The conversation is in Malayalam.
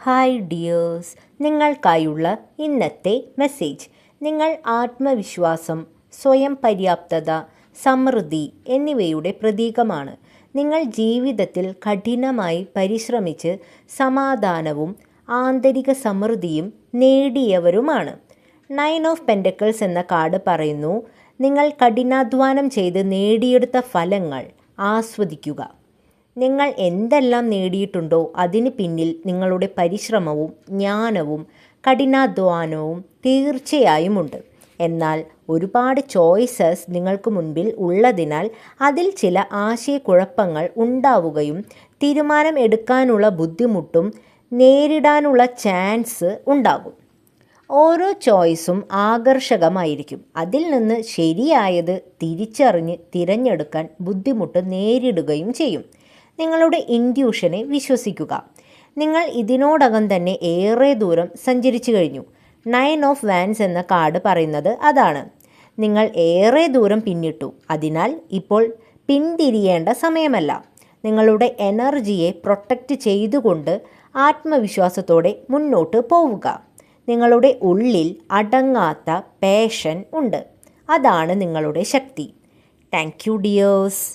ഹായ് ഡിയേഴ്സ് നിങ്ങൾക്കായുള്ള ഇന്നത്തെ മെസ്സേജ് നിങ്ങൾ ആത്മവിശ്വാസം സ്വയം പര്യാപ്തത സമൃദ്ധി എന്നിവയുടെ പ്രതീകമാണ്. നിങ്ങൾ ജീവിതത്തിൽ കഠിനമായി പരിശ്രമിച്ച് സമാധാനവും ആന്തരിക സമൃദ്ധിയും നേടിയവരുമാണ്. നയൻ ഓഫ് പെൻഡക്കിൾസ് എന്ന കാർഡ് പറയുന്നു നിങ്ങൾ കഠിനാധ്വാനം ചെയ്ത് നേടിയെടുത്ത ഫലങ്ങൾ ആസ്വദിക്കുക. നിങ്ങൾ എന്തെല്ലാം നേടിയിട്ടുണ്ടോ അതിന് പിന്നിൽ നിങ്ങളുടെ പരിശ്രമവും ജ്ഞാനവും കഠിനാധ്വാനവും തീർച്ചയായും ഉണ്ട് എന്നാൽ ഒരുപാട് ചോയ്സസ് നിങ്ങൾക്ക് മുൻപിൽ ഉള്ളതിനാൽ അതിൽ ചില ആശയക്കുഴപ്പങ്ങൾ ഉണ്ടാവുകയും തീരുമാനം എടുക്കാനുള്ള ബുദ്ധിമുട്ടും നേരിടാനുള്ള ചാൻസ് ഉണ്ടാകും. ഓരോ ചോയ്സും ആകർഷകമായിരിക്കും. അതിൽ നിന്ന് ശരിയായത് തിരിച്ചറിഞ്ഞ് തിരഞ്ഞെടുക്കാൻ ബുദ്ധിമുട്ട് നേരിടുകയും ചെയ്യും. നിങ്ങളുടെ ഇൻഡ്യൂഷനെ വിശ്വസിക്കുക. നിങ്ങൾ ഇതിനോടകം തന്നെ ഏറെ ദൂരം സഞ്ചരിച്ചു കഴിഞ്ഞു. നയൻ ഓഫ് വാൻസ് എന്ന കാർഡ് പറയുന്നത് അതാണ്. നിങ്ങൾ ഏറെ ദൂരം പിന്നിട്ടു. അതിനാൽ ഇപ്പോൾ പിന്തിരിയേണ്ട സമയമല്ല. നിങ്ങളുടെ എനർജിയെ പ്രൊട്ടക്റ്റ് ചെയ്തുകൊണ്ട് ആത്മവിശ്വാസത്തോടെ മുന്നോട്ട് പോവുക. നിങ്ങളുടെ ഉള്ളിൽ അടങ്ങാത്ത പേഷൻ ഉണ്ട്. അതാണ് നിങ്ങളുടെ ശക്തി. Thank you dears